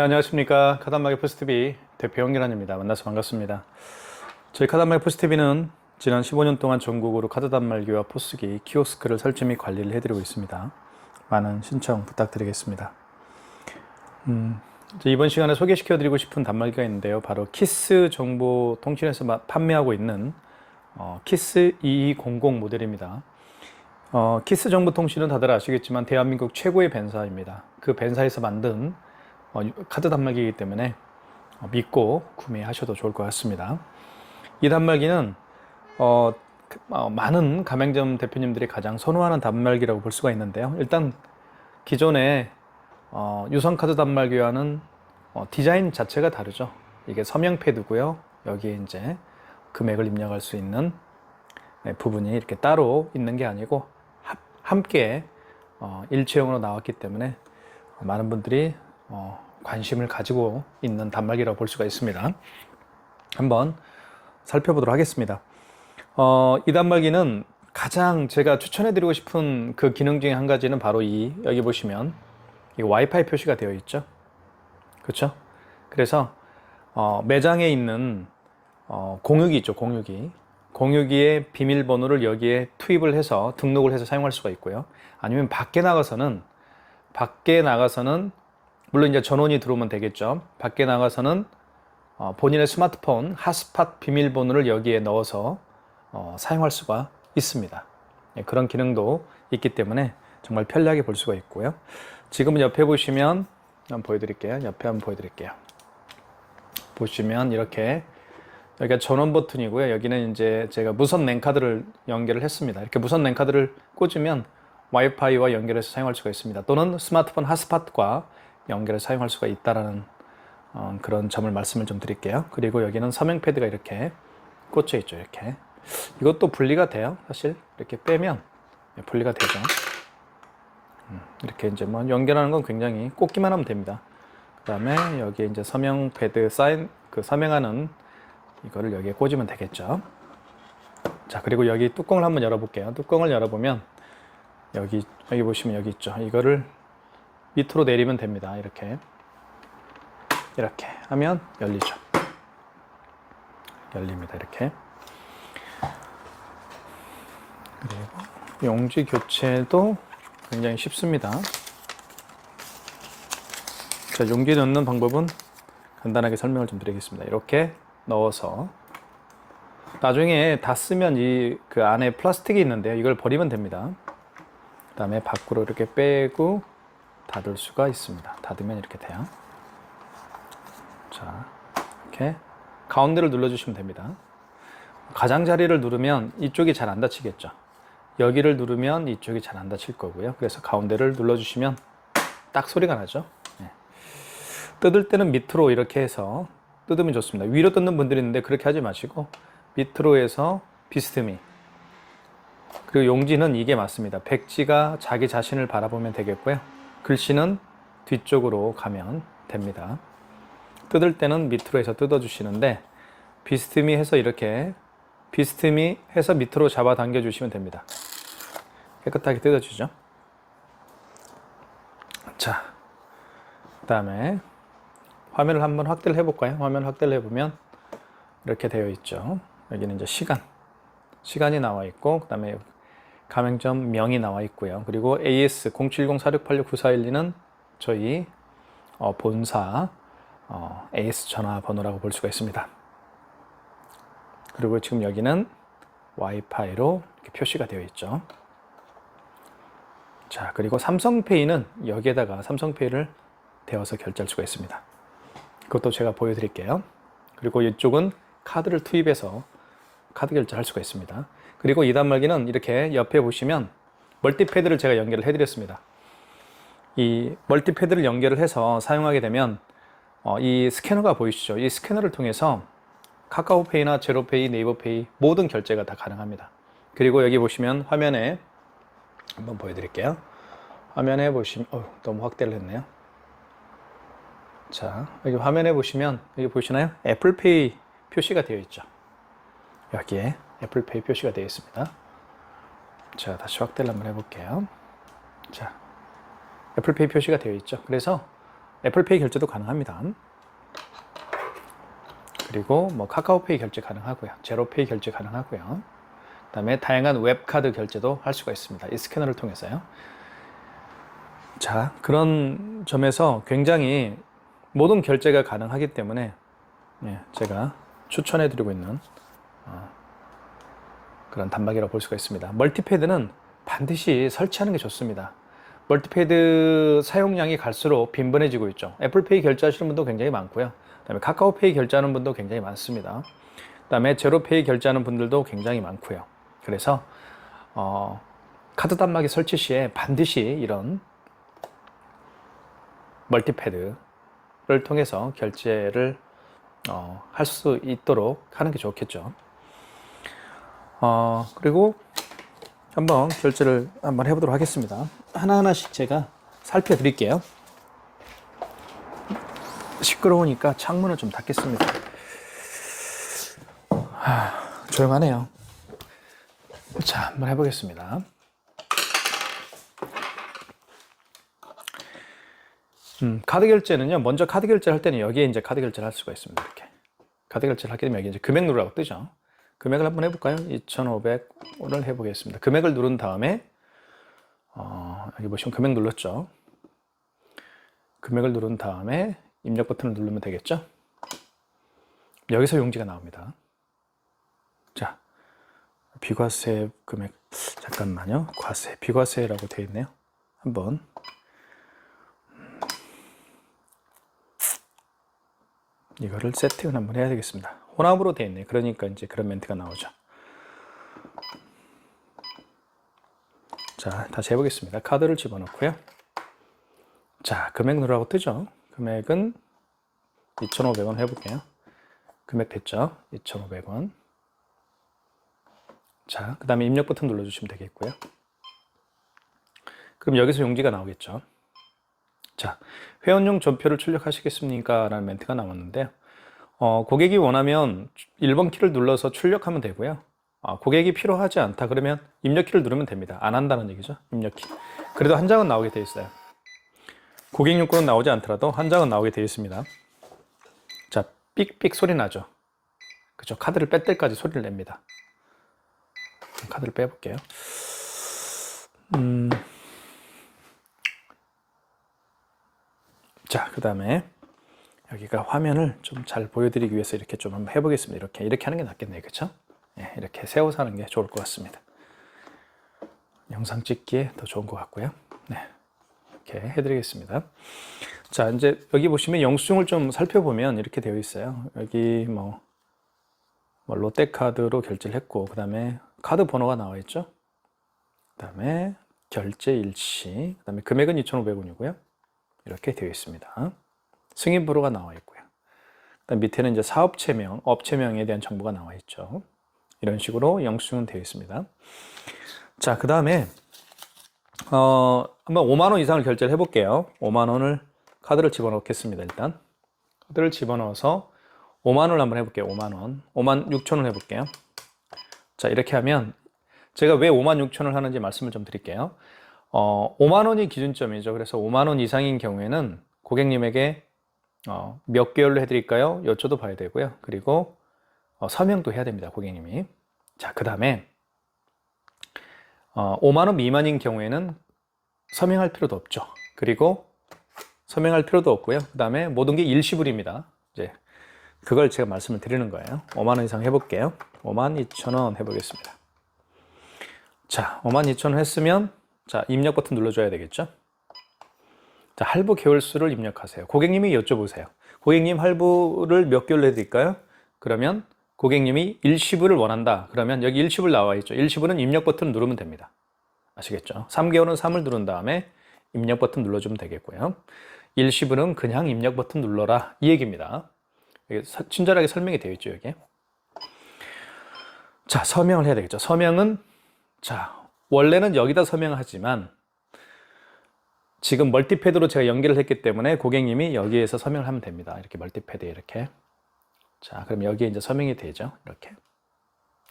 네, 안녕하십니까. 카단마켓 포스티비 대표 연결환입니다. 만나서 반갑습니다. 저희 카단마켓 포스티비는 지난 15년 동안 전국으로 카드 단말기와 포스기, 키오스크를 설치 및 관리를 해드리고 있습니다. 많은 신청 부탁드리겠습니다. 음, 이번 시간에 소개시켜드리고 싶은 단말기가 있는데요. 바로 키스 정보 통신에서 마- 판매하고 있는 어, 키스 2200 모델입니다. 어, 키스 정보 통신은 다들 아시겠지만 대한민국 최고의 벤사입니다. 그 벤사에서 만든 어, 카드 단말기이기 때문에 어, 믿고 구매하셔도 좋을 것 같습니다. 이 단말기는 어, 그, 어, 많은 가맹점 대표님들이 가장 선호하는 단말기라고 볼 수가 있는데요. 일단 기존의 어, 유선 카드 단말기와는 어, 디자인 자체가 다르죠. 이게 서명 패드고요. 여기에 이제 금액을 입력할 수 있는 네, 부분이 이렇게 따로 있는 게 아니고 합- 함께 어, 일체형으로 나왔기 때문에 많은 분들이 어, 관심을 가지고 있는 단말기라고 볼 수가 있습니다. 한번 살펴보도록 하겠습니다. 어, 이 단말기는 가장 제가 추천해드리고 싶은 그 기능 중에 한 가지는 바로 이 여기 보시면 이 와이파이 표시가 되어 있죠. 그렇죠? 그래서 어, 매장에 있는 어, 공유기 있죠, 공유기. 공유기의 비밀번호를 여기에 투입을 해서 등록을 해서 사용할 수가 있고요. 아니면 밖에 나가서는 밖에 나가서는 물론 이제 전원이 들어오면 되겠죠. 밖에 나가서는 어, 본인의 스마트폰 핫스팟 비밀번호를 여기에 넣어서 어, 사용할 수가 있습니다. 예, 그런 기능도 있기 때문에 정말 편리하게 볼 수가 있고요. 지금은 옆에 보시면 한번 보여드릴게요. 옆에 한번 보여드릴게요. 보시면 이렇게 여기가 전원 버튼이고요. 여기는 이제 제가 무선 랜카드를 연결을 했습니다. 이렇게 무선 랜카드를 꽂으면 와이파이와 연결해서 사용할 수가 있습니다. 또는 스마트폰 핫스팟과 연결해서 사용할 수가 있다라는 어, 그런 점을 말씀을 좀 드릴게요. 그리고 여기는 서명 패드가 이렇게 꽂혀 있죠. 이렇게 이것도 분리가 돼요. 사실 이렇게 빼면 예, 분리가 되죠. 음, 이렇게 이제 뭐 연결하는 건 굉장히 꽂기만 하면 됩니다. 그 다음에 여기에 이제 서명 패드 사인 그 서명하는 이거를 여기에 꽂으면 되겠죠. 자, 그리고 여기 뚜껑을 한번 열어볼게요. 뚜껑을 열어보면 여기 여기 보시면 여기 있죠. 이거를 밑으로 내리면 됩니다. 이렇게 이렇게 하면 열리죠. 열립니다. 이렇게. 그리고 용지 교체도 굉장히 쉽습니다. 자, 용기 넣는 방법은 간단하게 설명을 좀 드리겠습니다. 이렇게 넣어서 나중에 다 쓰면 이 그 안에 플라스틱이 있는데요. 이걸 버리면 됩니다. 그 다음에 밖으로 이렇게 빼고 닫을 수가 있습니다. 닫으면 이렇게 돼요. 자, 이렇게 가운데를 눌러주시면 됩니다. 가장자리를 누르면 이쪽이 잘 안 닫히겠죠. 여기를 누르면 이쪽이 잘 안 닫힐 거고요. 그래서 가운데를 눌러주시면 딱 소리가 나죠. 네. 뜯을 때는 밑으로 이렇게 해서 뜯으면 좋습니다. 위로 뜯는 분들이 있는데 그렇게 하지 마시고 밑으로 해서 비스듬히 그리고 용지는 이게 맞습니다. 백지가 자기 자신을 바라보면 되겠고요. 글씨는 뒤쪽으로 가면 됩니다. 뜯을 때는 밑으로 해서 뜯어주시는데 비스듬히 해서 이렇게 비스듬히 해서 밑으로 잡아 당겨 주시면 됩니다. 깨끗하게 뜯어주죠. 자, 그 다음에 화면을 한번 확대를 해볼까요? 화면 확대를 해보면 이렇게 되어 있죠. 여기는 이제 시간, 시간이 나와 있고, 그 다음에 가맹점 명이 나와 있고요. 그리고 AS 070-4686-9412는 저희 어, 본사 어, AS 전화번호라고 볼 수가 있습니다. 그리고 지금 여기는 와이파이로 표시가 되어 있죠. 자, 그리고 삼성페이는 여기에다가 삼성페이를 대어서 결제할 수가 있습니다. 그것도 제가 보여드릴게요. 그리고 이쪽은 카드를 투입해서 카드 결제할 수가 있습니다. 그리고 이 단말기는 이렇게 옆에 보시면 멀티패드를 제가 연결을 해드렸습니다. 이 멀티패드를 연결을 해서 사용하게 되면 어, 이 스캐너가 보이시죠? 이 스캐너를 통해서 카카오페이나 제로페이, 네이버페이 모든 결제가 다 가능합니다. 그리고 여기 보시면 화면에 한번 보여드릴게요. 화면에 보시면 어, 너무 확대를 했네요. 자 여기 화면에 보시면 여기 보시나요? 애플페이 표시가 되어 있죠. 여기에 애플페이 표시가 되어 있습니다. 자 다시 확대를 한번 해볼게요. 자 애플페이 표시가 되어 있죠. 그래서 애플페이 결제도 가능합니다. 그리고 뭐 카카오페이 결제 가능하고요. 제로페이 결제 가능하고요. 그다음에 다양한 웹카드 결제도 할 수가 있습니다. 이 스캐너를 통해서요. 자, 그런 점에서 굉장히 모든 결제가 가능하기 때문에 예, 제가 추천해 드리고 있는 어, 그런 단말기라고 볼 수가 있습니다. 멀티패드는 반드시 설치하는 게 좋습니다. 멀티패드 사용량이 갈수록 빈번해지고 있죠. 애플페이 결제하시는 분도 굉장히 많고요. 그다음에 카카오페이 결제하는 분도 굉장히 많습니다. 그다음에 제로페이 결제하는 분들도 굉장히 많고요. 그래서 어, 카드 단말기 설치 시에 반드시 이런 멀티패드를 통해서 결제를 어, 할 수 있도록 하는 게 좋겠죠. 어, 그리고 한번 결제를 한번 해보도록 하겠습니다. 하나하나씩 제가 살펴드릴게요. 시끄러우니까 창문을 좀 닫겠습니다. 하, 조용하네요. 자, 한번 해보겠습니다. 음, 카드 결제는요, 먼저 카드 결제를 할 때는 여기에 이제 카드 결제를 할 수가 있습니다. 이렇게. 카드 결제를 하게 되면 여기 이제 금액 누르라고 뜨죠. 금액을 한번 해볼까요? 2,500원을 해보겠습니다. 금액을 누른 다음에, 어, 여기 보시면 금액 눌렀죠. 금액을 누른 다음에 입력 버튼을 누르면 되겠죠? 여기서 용지가 나옵니다. 자, 비과세 금액, 잠깐만요. 과세, 비과세라고 되어 있네요. 한번 이거를 세팅을 한번 해야 되겠습니다. 혼합으로 되어 있네. 그러니까 이제 그런 멘트가 나오죠. 자, 다시 해보겠습니다. 카드를 집어넣고요. 자, 금액 누르라고 뜨죠. 금액은 2,500원 해볼게요. 금액 됐죠? 2,500원. 자, 그 다음에 입력 버튼 눌러주시면 되겠고요. 그럼 여기서 용지가 나오겠죠. 자, 회원용 전표를 출력하시겠습니까? 라는 멘트가 나왔는데, 어, 고객이 원하면 1번 키를 눌러서 출력하면 되고요. 아, 고객이 필요하지 않다 그러면 입력 키를 누르면 됩니다. 안 한다는 얘기죠. 입력 키. 그래도 한 장은 나오게 되어 있어요. 고객 용건은 나오지 않더라도 한 장은 나오게 되어 있습니다. 자, 삑삑 소리 나죠. 그죠. 카드를 뺄 때까지 소리를 냅니다. 카드를 빼볼게요. 음. 자, 그 다음에 여기가 화면을 좀 잘 보여드리기 위해서 이렇게 좀 한번 해보겠습니다. 이렇게, 이렇게 하는 게 낫겠네요. 그쵸? 예, 이렇게 세워서 하는 게 좋을 것 같습니다. 영상 찍기에 더 좋은 것 같고요. 네. 이렇게 해드리겠습니다. 자, 이제 여기 보시면 영수증을 좀 살펴보면 이렇게 되어 있어요. 여기 뭐, 뭐 롯데카드로 결제를 했고, 그 다음에 카드 번호가 나와 있죠. 그 다음에 결제 일시, 그 다음에 금액은 2,500원이고요. 이렇게 되어 있습니다. 승인 번호가 나와 있고요. 그다음 밑에는 이제 사업체명, 업체명에 대한 정보가 나와 있죠. 이런 식으로 영수증은 되어 있습니다. 자, 그 다음에 어, 한번 5만 원 이상을 결제를 해볼게요. 5만 원을 카드를 집어넣겠습니다. 일단 카드를 집어넣어서 5만 원을 한번 해볼게요. 5만 원, 5만 6천 원 해볼게요. 자, 이렇게 하면 제가 왜 5만 6천 원을 하는지 말씀을 좀 드릴게요. 어, 5만 원이 기준점이죠. 그래서 5만 원 이상인 경우에는 고객님에게 어, 몇 개월로 해드릴까요? 여쭤도 봐야 되고요. 그리고 어, 서명도 해야 됩니다. 고객님이. 자, 그 다음에 어, 5만 원 미만인 경우에는 서명할 필요도 없죠. 그리고 서명할 필요도 없고요. 그 다음에 모든 게 일시불입니다. 이제 그걸 제가 말씀을 드리는 거예요. 5만 원 이상 해볼게요. 5만 2천 원 해보겠습니다. 자, 5만 2천 원 했으면 자, 입력 버튼 눌러줘야 되겠죠? 자, 할부 개월수를 입력하세요. 고객님이 여쭤보세요. 고객님 할부를 몇 개월로 해드릴까요? 그러면 고객님이 일시불을 원한다. 그러면 여기 일시불 나와 있죠. 일시불은 입력 버튼 누르면 됩니다. 아시겠죠? 3개월은 3을 누른 다음에 입력 버튼 눌러주면 되겠고요. 일시불은 그냥 입력 버튼 눌러라. 이 얘기입니다. 친절하게 설명이 되어 있죠, 여기. 자, 서명을 해야 되겠죠. 서명은, 자, 원래는 여기다 서명하지만 지금 멀티패드로 제가 연결을 했기 때문에 고객님이 여기에서 서명을 하면 됩니다. 이렇게 멀티패드에 이렇게. 자, 그럼 여기에 이제 서명이 되죠. 이렇게.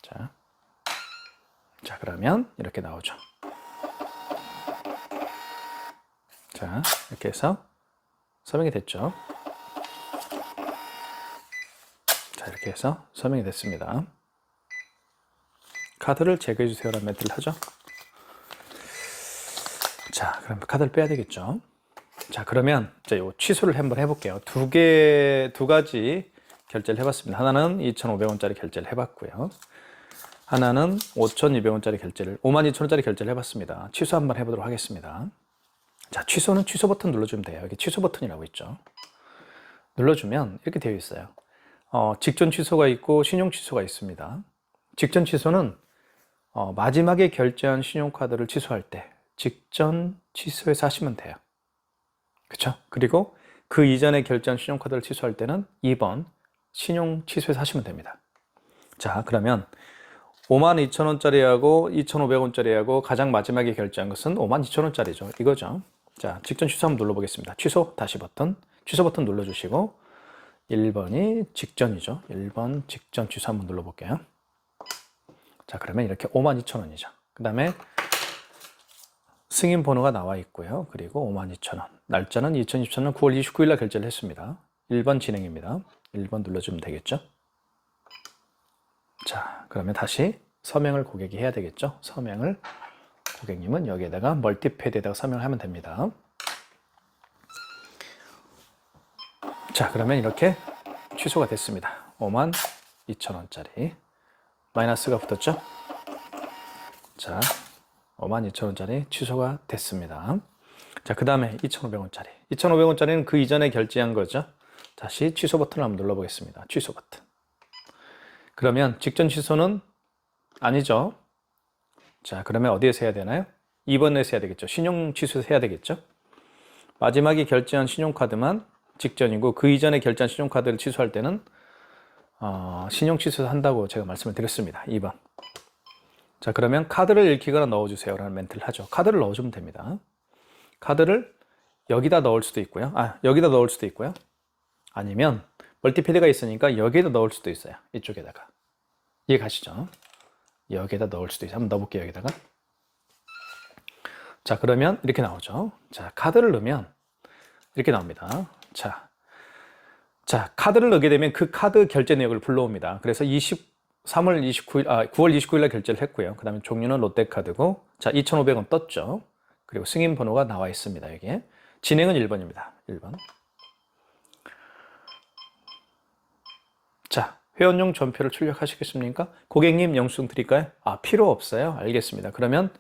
자. 자, 그러면 이렇게 나오죠. 자, 이렇게 해서 서명이 됐죠. 자, 이렇게 해서 서명이 됐습니다. 카드를 제거해 주세요라는 멘트를 하죠. 자, 그럼 카드를 빼야 되겠죠. 자, 그러면 이제 요 취소를 한번 해볼게요. 두 개, 두 가지 결제를 해봤습니다. 하나는 2,500원짜리 결제를 해봤고요. 하나는 5,200원짜리 결제를, 52,000원짜리 결제를 해봤습니다. 취소 한번 해보도록 하겠습니다. 자, 취소는 취소 버튼 눌러주면 돼요. 여기 취소 버튼이라고 있죠. 눌러주면 이렇게 되어 있어요. 어, 직전 취소가 있고 신용 취소가 있습니다. 직전 취소는 어, 마지막에 결제한 신용카드를 취소할 때 직전 취소해서 하시면 돼요. 그쵸? 그리고 그 이전에 결제한 신용카드를 취소할 때는 2번 신용 취소해서 하시면 됩니다. 자, 그러면 52,000원짜리하고 2,500원짜리하고 가장 마지막에 결제한 것은 52,000원짜리죠. 이거죠. 자, 직전 취소 한번 눌러보겠습니다. 취소 다시 버튼, 취소 버튼 눌러주시고 1번이 직전이죠. 1번 직전 취소 한번 눌러볼게요. 자, 그러면 이렇게 52,000원이죠. 그 다음에 승인 번호가 나와 있고요. 그리고 52,000원. 날짜는 2024년 9월 29일 날 결제를 했습니다. 1번 진행입니다. 1번 눌러주면 되겠죠. 자, 그러면 다시 서명을 고객이 해야 되겠죠. 서명을 고객님은 여기에다가 멀티패드에다가 서명을 하면 됩니다. 자, 그러면 이렇게 취소가 됐습니다. 5만 2천 원짜리. 마이너스가 붙었죠? 자, 5만 2천원짜리 취소가 됐습니다. 자, 그 다음에 2,500원짜리. 2,500원짜리는 그 이전에 결제한 거죠. 다시 취소 버튼을 한번 눌러보겠습니다. 취소 버튼. 그러면 직전 취소는 아니죠. 자, 그러면 어디에서 해야 되나요? 2번에서 해야 되겠죠. 신용 취소에서 해야 되겠죠. 마지막에 결제한 신용카드만 직전이고 그 이전에 결제한 신용카드를 취소할 때는 어, 신용 취소를 한다고 제가 말씀을 드렸습니다. 2번. 자, 그러면 카드를 읽히거나 넣어주세요. 라는 멘트를 하죠. 카드를 넣어주면 됩니다. 카드를 여기다 넣을 수도 있고요. 아, 여기다 넣을 수도 있고요. 아니면 멀티패드가 있으니까 여기에다 넣을 수도 있어요. 이쪽에다가. 이해 가시죠? 여기에다 넣을 수도 있어요. 한번 넣어볼게요. 여기다가. 자, 그러면 이렇게 나오죠. 자, 카드를 넣으면 이렇게 나옵니다. 자, 자, 카드를 넣게 되면 그 카드 결제 내역을 불러옵니다. 그래서 23월 29일, 아, 9월 29일 날 결제를 했고요. 그 다음에 종류는 롯데카드고, 자, 2,500원 떴죠. 그리고 승인 번호가 나와 있습니다. 여기에. 진행은 1번입니다. 1번. 자, 회원용 전표를 출력하시겠습니까? 고객님 영수증 드릴까요? 아, 필요 없어요. 알겠습니다. 그러면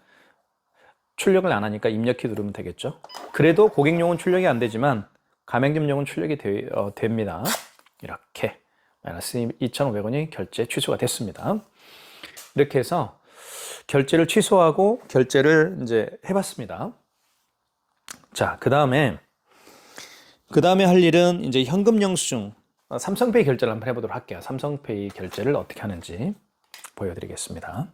출력을 안 하니까 입력키 누르면 되겠죠. 그래도 고객용은 출력이 안 되지만 가맹점용은 출력이 되, 어, 됩니다. 이렇게 마이너스 2,500원이 결제 취소가 됐습니다. 이렇게 해서 결제를 취소하고 결제를 이제 해봤습니다. 자, 그 다음에 그 다음에 할 일은 이제 현금 영수증 어, 삼성페이 결제를 한번 해보도록 할게요. 삼성페이 결제를 어떻게 하는지 보여드리겠습니다.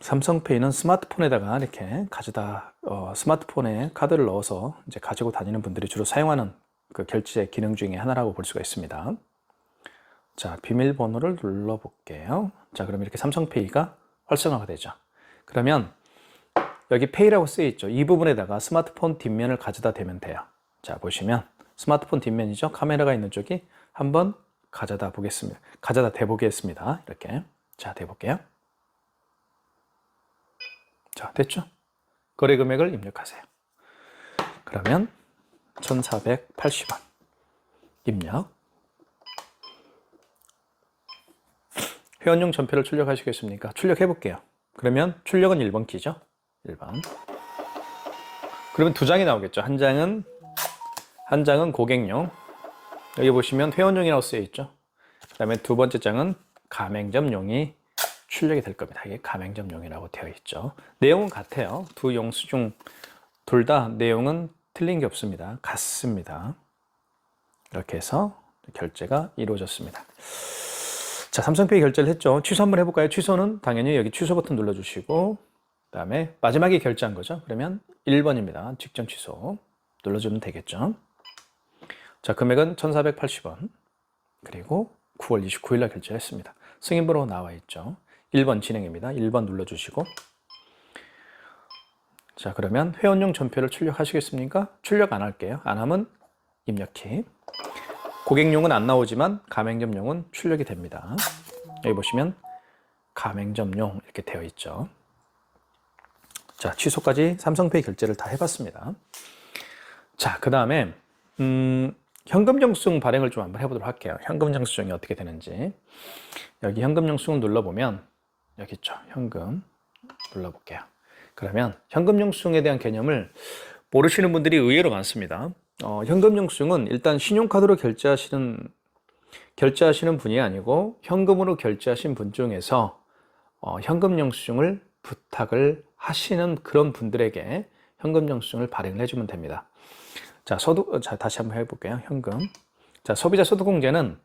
삼성페이는 스마트폰에다가 이렇게 가져다 어, 스마트폰에 카드를 넣어서 이제 가지고 다니는 분들이 주로 사용하는 그 결제 기능 중에 하나라고 볼 수가 있습니다. 자, 비밀번호를 눌러볼게요. 자, 그럼 이렇게 삼성페이가 활성화가 되죠. 그러면 여기 페이라고 쓰여 있죠. 이 부분에다가 스마트폰 뒷면을 가져다 대면 돼요. 자, 보시면 스마트폰 뒷면이죠. 카메라가 있는 쪽이 한번 가져다 보겠습니다. 가져다 대보겠습니다. 이렇게. 자, 대볼게요. 자, 됐죠? 거래 금액을 입력하세요. 그러면 1480원 입력. 회원용 전표를 출력하시겠습니까? 출력해 볼게요. 그러면 출력은 1번 키죠? 1번. 그러면 두 장이 나오겠죠. 한 장은 한 장은 고객용. 여기 보시면 회원용이라고 쓰여 있죠. 그 다음에 두 번째 장은 가맹점용이 출력이 될 겁니다. 이게 가맹점용이라고 되어 있죠. 내용은 같아요. 두 영수증 둘다 내용은 틀린 게 없습니다. 같습니다. 이렇게 해서 결제가 이루어졌습니다. 자, 삼성페이 결제를 했죠. 취소 한번 해볼까요? 취소는 당연히 여기 취소 버튼 눌러주시고, 그 다음에 마지막에 결제한 거죠. 그러면 1번입니다. 직전 취소. 눌러주면 되겠죠. 자, 금액은 1,480원. 그리고 9월 29일 날 결제했습니다. 승인번호 나와 있죠. 1번 진행입니다. 1번 눌러주시고, 자, 그러면 회원용 전표를 출력하시겠습니까? 출력 안 할게요. 안 하면 입력키. 고객용은 안 나오지만 가맹점용은 출력이 됩니다. 여기 보시면 가맹점용 이렇게 되어 있죠. 자, 취소까지 삼성페이 결제를 다 해봤습니다. 자, 그 다음에 음, 현금 영수증 발행을 좀 한번 해보도록 할게요. 현금 영수증이 어떻게 되는지 여기 현금 영수증을 눌러보면 여기 있죠. 현금 눌러볼게요. 그러면 현금 영수증에 대한 개념을 모르시는 분들이 의외로 많습니다. 어, 현금 영수증은 일단 신용카드로 결제하시는 결제하시는 분이 아니고 현금으로 결제하신 분 중에서 어, 현금 영수증을 부탁을 하시는 그런 분들에게 현금 영수증을 발행을 해주면 됩니다. 자, 소득, 자, 다시 한번 해볼게요. 현금. 자, 소비자 소득공제는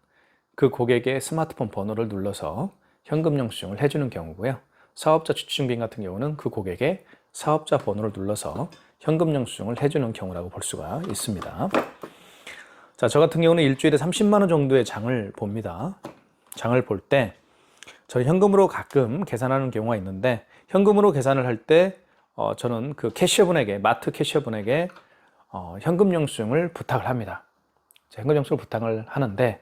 그 고객의 스마트폰 번호를 눌러서 현금 영수증을 해주는 경우고요. 사업자 주증빈 같은 경우는 그 고객의 사업자 번호를 눌러서 현금 영수증을 해주는 경우라고 볼 수가 있습니다. 자, 저 같은 경우는 일주일에 30만 원 정도의 장을 봅니다. 장을 볼 때 저는 현금으로 가끔 계산하는 경우가 있는데 현금으로 계산을 할때 어, 저는 그 캐셔분에게 마트 캐셔분에게 어, 현금 영수증을 부탁을 합니다. 자, 현금 영수증을 부탁을 하는데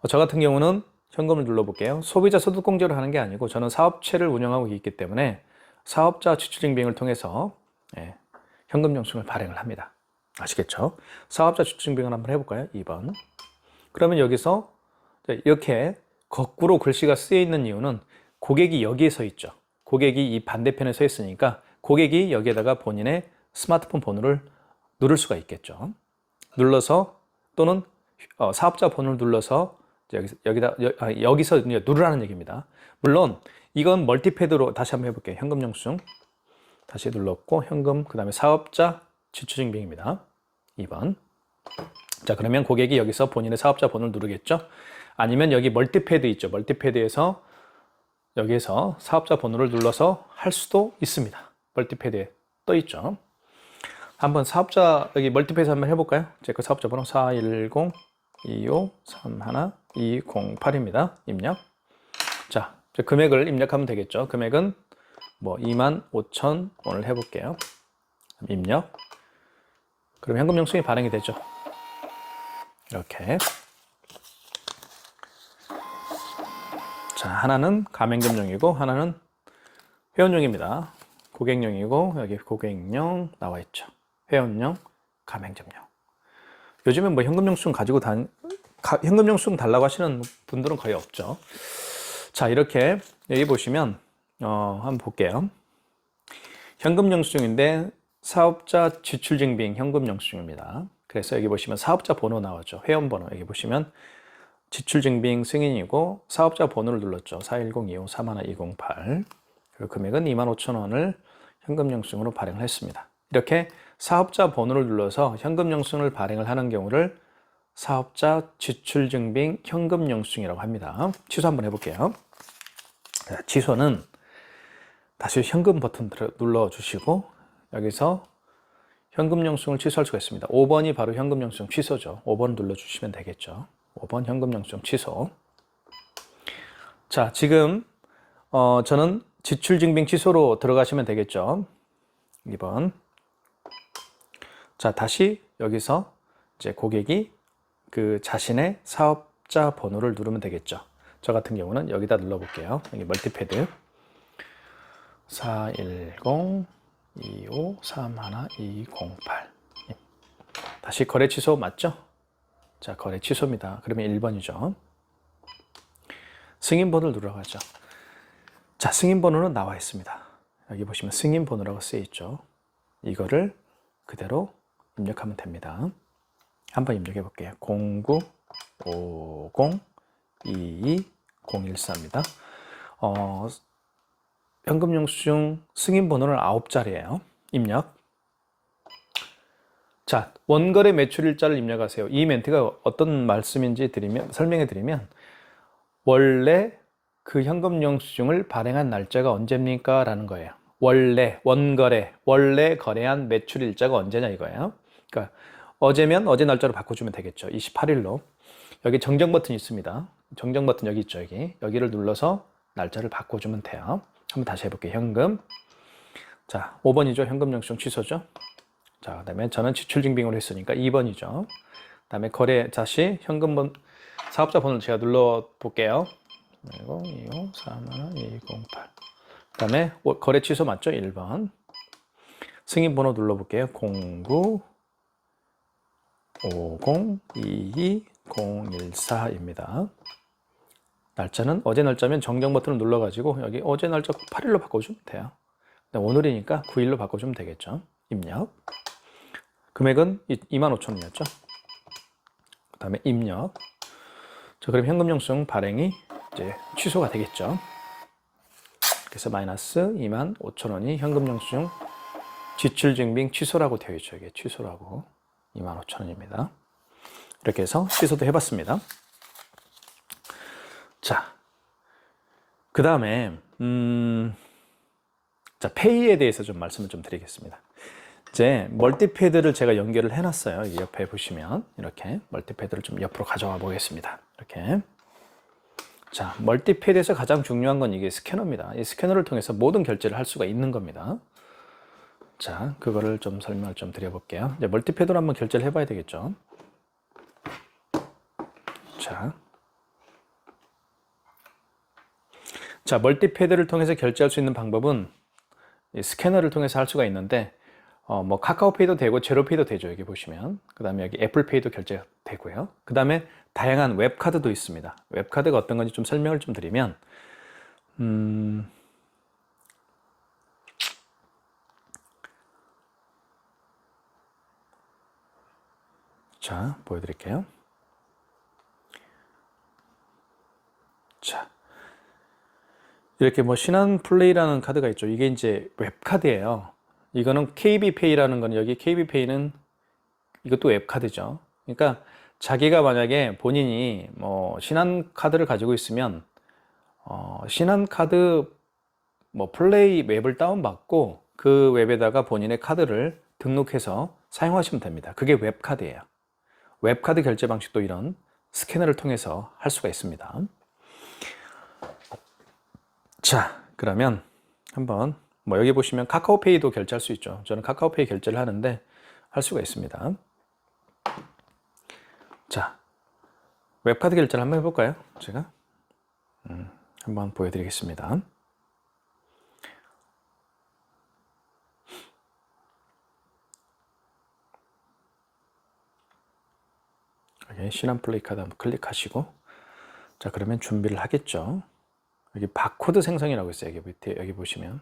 어, 저 같은 경우는 현금을 눌러볼게요. 소비자 소득공제로 하는 게 아니고 저는 사업체를 운영하고 있기 때문에 사업자 지출증빙을 통해서 예, 현금 영수증을 발행을 합니다. 아시겠죠? 사업자 지출증빙을 한번 해볼까요? 2번. 그러면 여기서 이렇게 거꾸로 글씨가 쓰여 있는 이유는 고객이 여기에 서 있죠. 고객이 이 반대편에 서 있으니까 고객이 여기에다가 본인의 스마트폰 번호를 누를 수가 있겠죠. 눌러서 또는 어, 사업자 번호를 눌러서 여기서 여기다 여, 아, 여기서 누르라는 얘기입니다. 물론 이건 멀티패드로 다시 한번 해볼게요. 현금 영수증 다시 눌렀고 현금 그 다음에 사업자 지출증빙입니다. 2번. 자 그러면 고객이 여기서 본인의 사업자 번호를 누르겠죠. 아니면 여기 멀티패드 있죠. 멀티패드에서 여기에서 사업자 번호를 눌러서 할 수도 있습니다. 멀티패드에 떠 있죠. 한번 사업자 여기 멀티패드 한번 해볼까요? 제 거 사업자 번호 410 25 31 208입니다. 입력. 자, 금액을 입력하면 되겠죠. 금액은 뭐 2만 5천 원을 해볼게요. 입력. 그럼 현금 영수증이 발행이 되죠. 이렇게. 자, 하나는 가맹점용이고 하나는 회원용입니다. 고객용이고 여기 고객용 나와 있죠. 회원용, 가맹점용. 요즘엔 뭐 현금 영수증 가지고 다 현금 영수증 달라고 하시는 분들은 거의 없죠. 자, 이렇게 여기 보시면 어, 한번 볼게요. 현금 영수증인데 사업자 지출 증빙 현금 영수증입니다. 그래서 여기 보시면 사업자 번호 나왔죠. 회원 번호 여기 보시면 지출 증빙 승인이고 사업자 번호를 눌렀죠. 410-25-31-208 그리고 금액은 25,000원을 현금 영수증으로 발행을 했습니다. 이렇게 사업자 번호를 눌러서 현금 영수증을 발행을 하는 경우를 사업자 지출증빙 현금 영수증이라고 합니다. 취소 한번 해볼게요. 자, 취소는 다시 현금 버튼 눌러주시고 여기서 현금 영수증을 취소할 수가 있습니다. 5번이 바로 현금 영수증 취소죠. 5번 눌러주시면 되겠죠. 5번 현금 영수증 취소. 자, 지금 어, 저는 지출증빙 취소로 들어가시면 되겠죠. 2번. 자, 다시 여기서 이제 고객이 그 자신의 사업자 번호를 누르면 되겠죠. 저 같은 경우는 여기다 눌러볼게요. 여기 멀티패드. 410 25 31 208. 다시 거래 취소 맞죠? 자, 거래 취소입니다. 그러면 1번이죠. 승인 번호를 누르가죠. 자, 승인 번호는 나와 있습니다. 여기 보시면 승인 번호라고 쓰여 있죠. 이거를 그대로 입력하면 됩니다. 한번 입력해 볼게요. 0950220114입니다. 어, 현금 영수증 승인 번호는 9자리예요. 입력. 자, 원거래 매출일자를 입력하세요. 이 멘트가 어떤 말씀인지 드리면 설명해 드리면 원래 그 현금 영수증을 발행한 날짜가 언제입니까? 라는 거예요. 원래 원거래 원래 거래한 매출일자가 언제냐 이거예요. 그러니까 어제면 어제 날짜로 바꿔주면 되겠죠. 28일로 여기 정정 버튼이 있습니다. 정정 버튼 여기 있죠. 여기 여기를 눌러서 날짜를 바꿔주면 돼요. 한번 다시 해볼게요. 현금 자, 5번이죠. 현금 영수증 취소죠. 자, 그 다음에 저는 지출 증빙으로 했으니까 2번이죠. 그 다음에 거래 다시 현금 번 사업자 번호를 제가 눌러 볼게요. 1025 4만 208. 그 다음에 오- 거래 취소 맞죠? 1번. 승인 번호 눌러 볼게요. 09 50 22 014입니다. 날짜는 어제 날짜면 정정 버튼을 눌러가지고 여기 어제 날짜 8일로 바꿔주면 돼요. 오늘이니까 9일로 바꿔주면 되겠죠. 입력. 금액은 25,000원이었죠. 그 다음에 입력. 자, 그럼 현금 영수증 발행이 이제 취소가 되겠죠. 그래서 마이너스 25,000원이 현금 영수증 지출 증빙 취소라고 되어 있죠. 이게 취소라고 25,000원입니다. 이렇게 해서 취소도 해봤습니다. 자, 그 다음에 음, 자 페이에 대해서 좀 말씀을 좀 드리겠습니다. 이제 멀티패드를 제가 연결을 해놨어요. 이 옆에 보시면 이렇게 멀티패드를 좀 옆으로 가져와 보겠습니다. 이렇게 자 멀티패드에서 가장 중요한 건 이게 스캐너입니다. 이 스캐너를 통해서 모든 결제를 할 수가 있는 겁니다. 자 그거를 좀 설명을 좀 드려볼게요. 이제 멀티패드로 한번 결제를 해봐야 되겠죠. 자. 자, 멀티패드를 통해서 결제할 수 있는 방법은 이 스캐너를 통해서 할 수가 있는데, 어, 뭐 카카오페이도 되고 제로페이도 되죠. 여기 보시면. 그 다음에 여기 애플페이도 결제가 되고요. 그 다음에 다양한 웹카드도 있습니다. 웹카드가 어떤 건지 좀 설명을 좀 드리면, 음, 자, 보여드릴게요. 자, 이렇게 뭐 신한 플레이라는 카드가 있죠. 이게 이제 웹카드예요. 이거는 KB페이라는 건 여기 KB페이는 이것도 웹카드죠. 그러니까 자기가 만약에 본인이 뭐 신한 카드를 가지고 있으면 어, 신한 카드 뭐 플레이 웹을 다운받고 그 웹에다가 본인의 카드를 등록해서 사용하시면 됩니다. 그게 웹카드예요. 웹카드 결제 방식도 이런 스캐너를 통해서 할 수가 있습니다. 자, 그러면 한번 뭐 여기 보시면 카카오페이도 결제할 수 있죠. 저는 카카오페이 결제를 하는데 할 수가 있습니다. 자, 웹카드 결제를 한번 해볼까요? 제가 음, 한번 보여드리겠습니다. 여기 신한 플레이 카드 한번 클릭하시고 자 그러면 준비를 하겠죠. 여기 바코드 생성이라고 있어요. 여기 밑에 여기 보시면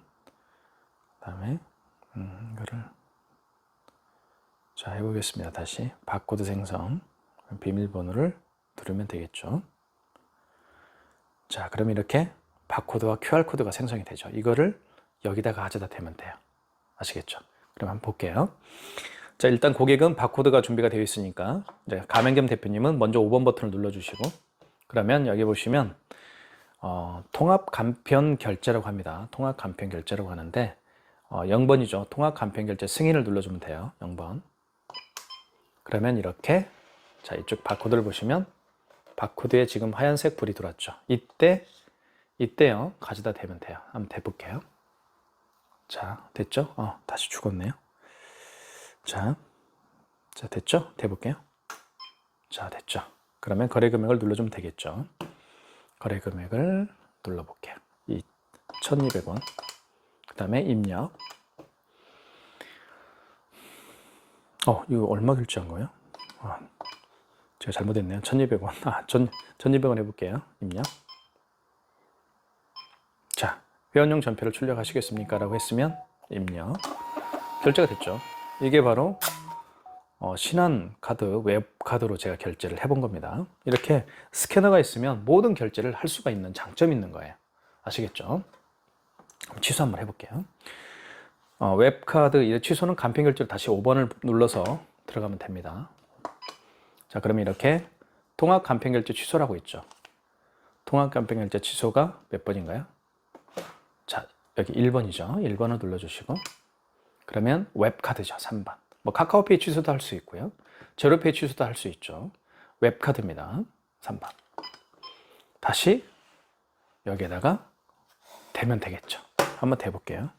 그다음에 음, 이거를 자 해보겠습니다. 다시 바코드 생성 비밀번호를 누르면 되겠죠. 자 그럼 이렇게 바코드와 QR 코드가 생성이 되죠. 이거를 여기다가 가져다 대면 돼요. 아시겠죠? 그럼 한번 볼게요. 자 일단 고객은 바코드가 준비가 되어 있으니까 이제 가맹겸 대표님은 먼저 5번 버튼을 눌러주시고 그러면 여기 보시면 어, 통합 간편 결제라고 합니다. 통합 간편 결제라고 하는데 어, 0번이죠. 통합 간편 결제 승인을 눌러주면 돼요. 0번. 그러면 이렇게 자 이쪽 바코드를 보시면 바코드에 지금 하얀색 불이 들어왔죠. 이때 이때요 가져다 대면 돼요. 한번 대볼게요. 자 됐죠? 어, 다시 죽었네요. 자, 자 됐죠? 대볼게요. 자 됐죠? 그러면 거래 금액을 눌러주면 되겠죠. 거래 금액을 눌러볼게요. 이 1200원. 그 다음에 입력. 어, 이거 얼마 결제한 거예요? 아, 제가 잘못했네요. 1200원. 아, 1000, 1200원 해볼게요. 입력. 자, 회원용 전표를 출력하시겠습니까? 라고 했으면 입력. 결제가 됐죠. 이게 바로 어, 신한 카드, 웹 카드로 제가 결제를 해본 겁니다. 이렇게 스캐너가 있으면 모든 결제를 할 수가 있는 장점이 있는 거예요. 아시겠죠? 취소 한번 해볼게요. 어, 웹 카드 이 취소는 간편 결제로 다시 5번을 눌러서 들어가면 됩니다. 자, 그러면 이렇게 통합 간편 결제 취소라고 있죠. 통합 간편 결제 취소가 몇 번인가요? 자, 여기 1번이죠. 1번을 눌러주시고 그러면 웹카드죠. 3번. 뭐 카카오페이 취소도 할 수 있고요. 제로페이 취소도 할 수 있죠. 웹카드입니다. 3번. 다시 여기에다가 대면 되겠죠. 한번 대볼게요.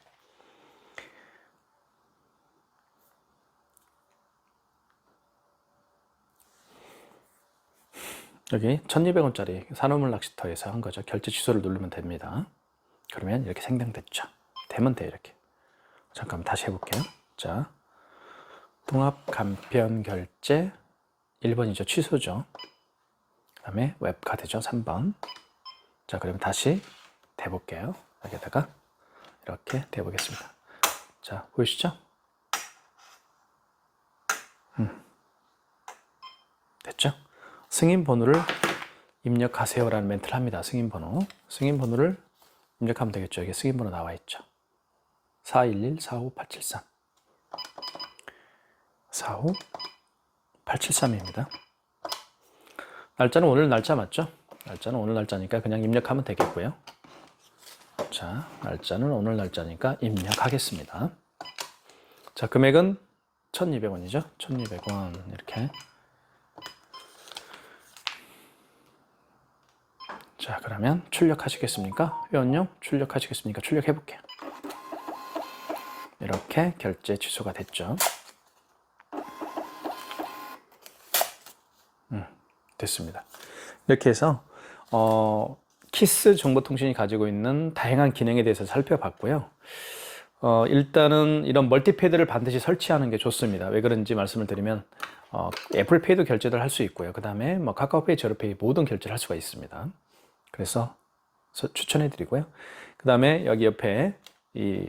여기 1200원짜리 산업물 낚시터에서 한 거죠. 결제 취소를 누르면 됩니다. 그러면 이렇게 생성됐죠. 되면 돼요, 이렇게. 잠깐만 다시 해볼게요. 자, 통합 간편 결제 1번이죠. 취소죠. 그 다음에 웹카드죠. 3번. 자, 그러면 다시 대볼게요. 여기다가 이렇게 대보겠습니다. 자, 보이시죠? 음. 됐죠? 승인 번호를 입력하세요라는 멘트를 합니다. 승인 번호. 승인 번호를 입력하면 되겠죠. 여기 승인 번호 나와 있죠. 411-45873. 45873입니다. 날짜는 오늘 날짜 맞죠? 날짜는 오늘 날짜니까 그냥 입력하면 되겠고요. 자, 날짜는 오늘 날짜니까 입력하겠습니다. 자, 금액은 1200원이죠? 1200원. 이렇게. 자, 그러면 출력하시겠습니까? 회원용 출력하시겠습니까? 출력해 볼게요. 이렇게 결제 취소가 됐죠. 음, 됐습니다. 이렇게 해서 어, 키스 정보통신이 가지고 있는 다양한 기능에 대해서 살펴봤고요. 어, 일단은 이런 멀티패드를 반드시 설치하는 게 좋습니다. 왜 그런지 말씀을 드리면 어, 애플페이도 결제를 할 수 있고요. 그 다음에 뭐 카카오페이, 제로페이 모든 결제를 할 수가 있습니다. 그래서 서- 추천해드리고요. 그 다음에 여기 옆에 이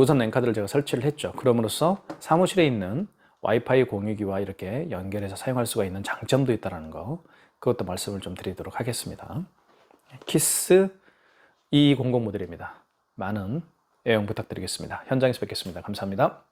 무선 랜카드를 제가 설치를 했죠. 그럼으로써 사무실에 있는 와이파이 공유기와 이렇게 연결해서 사용할 수가 있는 장점도 있다는 거 그것도 말씀을 좀 드리도록 하겠습니다. 키스 2200 모델입니다. 많은 애용 부탁드리겠습니다. 현장에서 뵙겠습니다. 감사합니다.